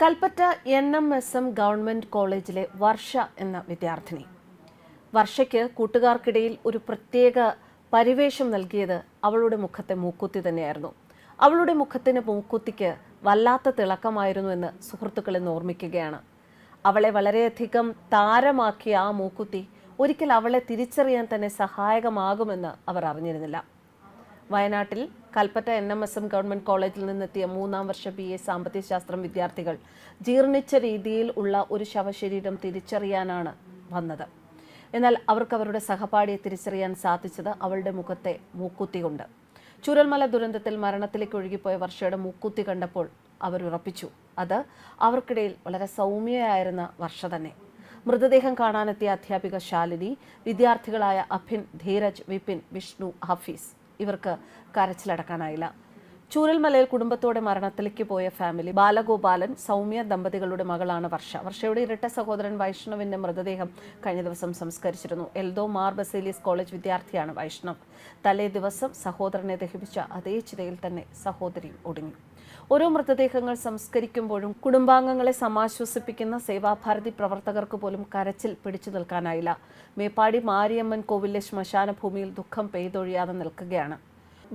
Kalpetta N M S M government കോളേജിലെ വർഷ എന്ന വിദ്യാർത്ഥിനി. വർഷയ്ക്ക് കൂട്ടുകാർക്കിടയിൽ ഒരു പ്രത്യേക പരിവേഷം നൽകിയത് അവളുടെ മുഖത്തെ മൂക്കുത്തി തന്നെയായിരുന്നു. അവളുടെ മുഖത്തിന് മൂക്കുത്തിക്ക് വല്ലാത്ത തിളക്കമായിരുന്നു എന്ന് സുഹൃത്തുക്കൾ ഇന്ന് ഓർമ്മിക്കുകയാണ്. അവളെ വളരെയധികം താരമാക്കിയ ആ മൂക്കുത്തി ഒരിക്കൽ അവളെ തിരിച്ചറിയാൻ തന്നെ സഹായകമാകുമെന്ന് അവർ അറിഞ്ഞിരുന്നില്ല. വയനാട്ടിൽ Kalpetta N M S M government കോളേജിൽ നിന്നെത്തിയ മൂന്നാം വർഷ ബി എ സാമ്പത്തിക ശാസ്ത്രം വിദ്യാർത്ഥികൾ ജീർണിച്ച രീതിയിൽ ഉള്ള ഒരു ശവശരീരം തിരിച്ചറിയാനാണ് വന്നത്. എന്നാൽ അവർക്ക് അവരുടെ സഹപാഠിയെ തിരിച്ചറിയാൻ സാധിച്ചത് അവളുടെ മുഖത്തെ മൂക്കുത്തി കൊണ്ട് ചുരൽമല ദുരന്തത്തിൽ മരണത്തിലേക്ക് ഒഴുകിപ്പോയ വർഷയുടെ മൂക്കുത്തി കണ്ടപ്പോൾ അവർ ഉറപ്പിച്ചു. അത് അവർക്കിടയിൽ വളരെ സൗമ്യയായിരുന്ന വർഷ തന്നെ. മൃതദേഹം കാണാനെത്തിയ അധ്യാപിക ശാലിനി വിദ്യാർത്ഥികളായ അഭിൻ ധീരജ് വിപിൻ വിഷ്ണു ഹഫീസ് ഇവർക്ക് കരച്ചിലടക്കാനായില്ല. ചൂരൽമലയിൽ കുടുംബത്തോടെ മരണത്തിലേക്ക് പോയ ഫാമിലി. ബാലഗോപാലൻ സൗമ്യ ദമ്പതികളുടെ മകളാണ് വർഷ. വർഷയുടെ ഇരട്ട സഹോദരൻ വൈഷ്ണവിന്റെ മൃതദേഹം കഴിഞ്ഞ ദിവസം സംസ്കരിച്ചിരുന്നു. എൽദോ മാർ ബസേലിയസ് കോളേജ് വിദ്യാർത്ഥിയാണ് വൈഷ്ണവ്. തലേ ദിവസം സഹോദരനെ ദഹിപ്പിച്ച അതേ ചിതയിൽ തന്നെ സഹോദരിയും ഒടുങ്ങി ഓരോ മൃതദേഹങ്ങൾ സംസ്കരിക്കുമ്പോഴും കുടുംബാംഗങ്ങളെ സമാശ്വസിപ്പിക്കുന്ന സേവാഭാരതി പ്രവർത്തകർക്ക് പോലും കരച്ചിൽ പിടിച്ചു നിൽക്കാനായില്ല. മേപ്പാടി മാരിയമ്മൻ കോവിലെ ശ്മശാന ഭൂമിയിൽ ദുഃഖം പെയ്തൊഴിയാതെ നിൽക്കുകയാണ്.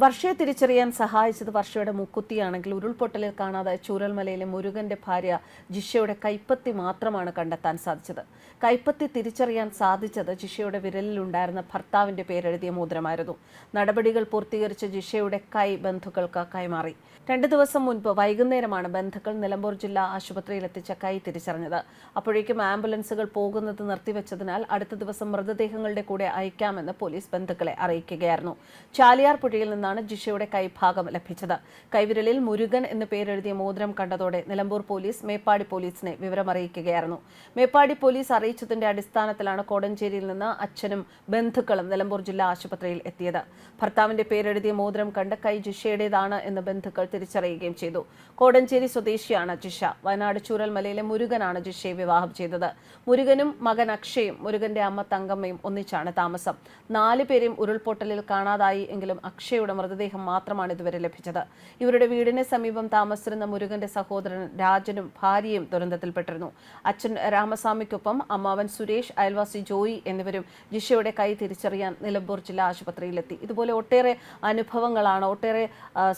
വർഷയെ തിരിച്ചറിയാൻ സഹായിച്ചത് വർഷയുടെ മുക്കുത്തിയാണെങ്കിൽ ഉരുൾപൊട്ടലിൽ കാണാതെ ചൂരൽമലയിലെ മുരുകന്റെ ഭാര്യ ജിഷയുടെ കൈപ്പത്തി മാത്രമാണ് കണ്ടെത്താൻ സാധിച്ചത്. കൈപ്പത്തി തിരിച്ചറിയാൻ സാധിച്ചത് ജിഷയുടെ വിരലിലുണ്ടായിരുന്ന ഭർത്താവിന്റെ പേരെഴുതിയ മോതിരമായിരുന്നു. നടപടികൾ പൂർത്തീകരിച്ച ജിഷയുടെ കൈ ബന്ധുക്കൾക്ക് കൈമാറി. രണ്ടു ദിവസം മുൻപ് വൈകുന്നേരമാണ് ബന്ധുക്കൾ നിലമ്പൂർ ജില്ലാ ആശുപത്രിയിൽ എത്തിച്ച കൈ തിരിച്ചറിഞ്ഞത്. അപ്പോഴേക്കും ആംബുലൻസുകൾ പോകുന്നത് നിർത്തിവെച്ചതിനാൽ അടുത്ത ദിവസം മൃതദേഹങ്ങളുടെ കൂടെ അയക്കാമെന്ന് പോലീസ് ബന്ധുക്കളെ അറിയിക്കുകയായിരുന്നു. ചാലിയാർ പുഴയിൽ നിന്നാണ് ജിഷയുടെ കൈഭാഗം ലഭിച്ചത്. കൈവിരലിൽ മുരുകൻ എന്ന് പേരെഴുതിയ മോതിരം കണ്ടതോടെ നിലമ്പൂർ പോലീസ് മേപ്പാടി പോലീസിനെ വിവരമറിയിക്കുകയായിരുന്നു. മേപ്പാടി പോലീസ് അറിയിച്ചതിന്റെ അടിസ്ഥാനത്തിലാണ് കോടഞ്ചേരിയിൽ നിന്ന് അച്ഛനും ബന്ധുക്കളും നിലമ്പൂർ ജില്ലാ ആശുപത്രിയിൽ എത്തിയത്. ഭർത്താവിന്റെ പേരെഴുതിയ മോതിരം കണ്ട് കൈ ജിഷയുടേതാണ് എന്ന് ബന്ധുക്കൾ തിരിച്ചറിയുകയും ചെയ്തു. കോടഞ്ചേരി സ്വദേശിയാണ് ജിഷ. വയനാട് ചൂരൽമലയിലെ മുരുകനാണ് ജിഷയെ വിവാഹം ചെയ്തത്. മുരുകനും മകൻ അക്ഷയും മുരുകന്റെ അമ്മ തങ്കമ്മയും ഒന്നിച്ചാണ് താമസം. നാല് പേരെയും ഉരുൾപൊട്ടലിൽ കാണാതായി എങ്കിലും അക്ഷയുടെ മൃതദേഹം മാത്രമാണ് ഇതുവരെ ലഭിച്ചത്. ഇവരുടെ വീടിന് സമീപം താമസിച്ചിരുന്ന മുരുകന്റെ സഹോദരൻ രാജനും ഭാര്യയും ദുരന്തത്തിൽപ്പെട്ടിരുന്നു. അച്ഛൻ രാമസ്വാമിക്കൊപ്പം അമ്മാവൻ സുരേഷ് അയൽവാസി ജോയി എന്നിവരും ജിഷയുടെ കൈ തിരിച്ചറിയാൻ നിലമ്പൂർ ജില്ലാ ആശുപത്രിയിലെത്തി. ഇതുപോലെ ഒട്ടേറെ അനുഭവങ്ങളാണ് ഒട്ടേറെ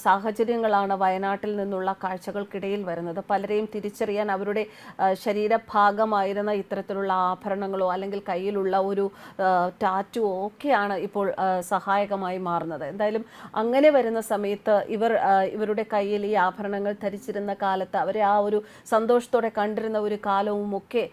സാഹചര്യങ്ങളാണ് വയനാട്ടിൽ നിന്നുള്ള കാഴ്ചകൾക്കിടയിൽ വരുന്നത്. പലരെയും തിരിച്ചറിയാൻ അവരുടെ ശരീരഭാഗമായിരുന്ന ഇത്തരത്തിലുള്ള ആഭരണങ്ങളോ അല്ലെങ്കിൽ കയ്യിലുള്ള ഒരു ടാറ്റുവോ ഒക്കെയാണ് ഇപ്പോൾ സഹായകമായി മാറുന്നത്. എന്തായാലും അങ്ങനെ വരുന്ന സമയത്ത് ഇവർ ഇവരുടെ കയ്യിൽ ഈ ആഭരണങ്ങൾ ധരിച്ചിരുന്ന കാലത്ത് അവരെ ആ ഒരു സന്തോഷത്തോടെ കണ്ടിരുന്ന ഒരു കാലവും ഒക്കെ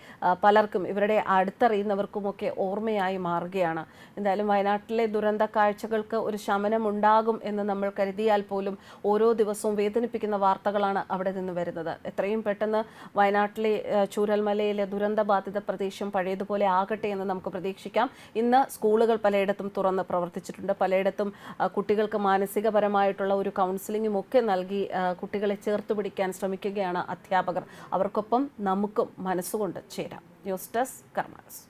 പലർക്കും ഇവരുടെ അടുത്തറിയുന്നവർക്കുമൊക്കെ ഓർമ്മയായി മാറുകയാണ്. എന്തായാലും വയനാട്ടിലെ ദുരന്ത കാഴ്ചകൾക്ക് ഒരു ശമനം ഉണ്ടാകും എന്ന് നമ്മൾ കരുതിയാൽ പോലും ഓരോ ദിവസവും വേദനിപ്പിക്കുന്ന വാർത്തകളാണ് അവിടെ നിന്ന് വരുന്നത്. എത്രയും പെട്ടെന്ന് വയനാട്ടിലെ ചൂരൽമലയിലെ ദുരന്ത ബാധിത പ്രദേശം പഴയതുപോലെ ആകട്ടെ എന്ന് നമുക്ക് പ്രതീക്ഷിക്കാം. ഇന്ന് സ്കൂളുകൾ പലയിടത്തും തുറന്ന് പ്രവർത്തിച്ചിട്ടുണ്ട്. പലയിടത്തും കുട്ടികൾക്ക് മാനസികപരമായിട്ടുള്ള ഒരു കൗൺസിലിങ്ങും ഒക്കെ നൽകി കുട്ടികളെ ചേർത്ത് പിടിക്കാൻ ശ്രമിക്കുകയാണ് അധ്യാപകർ. അവർക്കൊപ്പം നമുക്കും മനസ്സുകൊണ്ട് ചേരാം. News desk കർമാനസ്.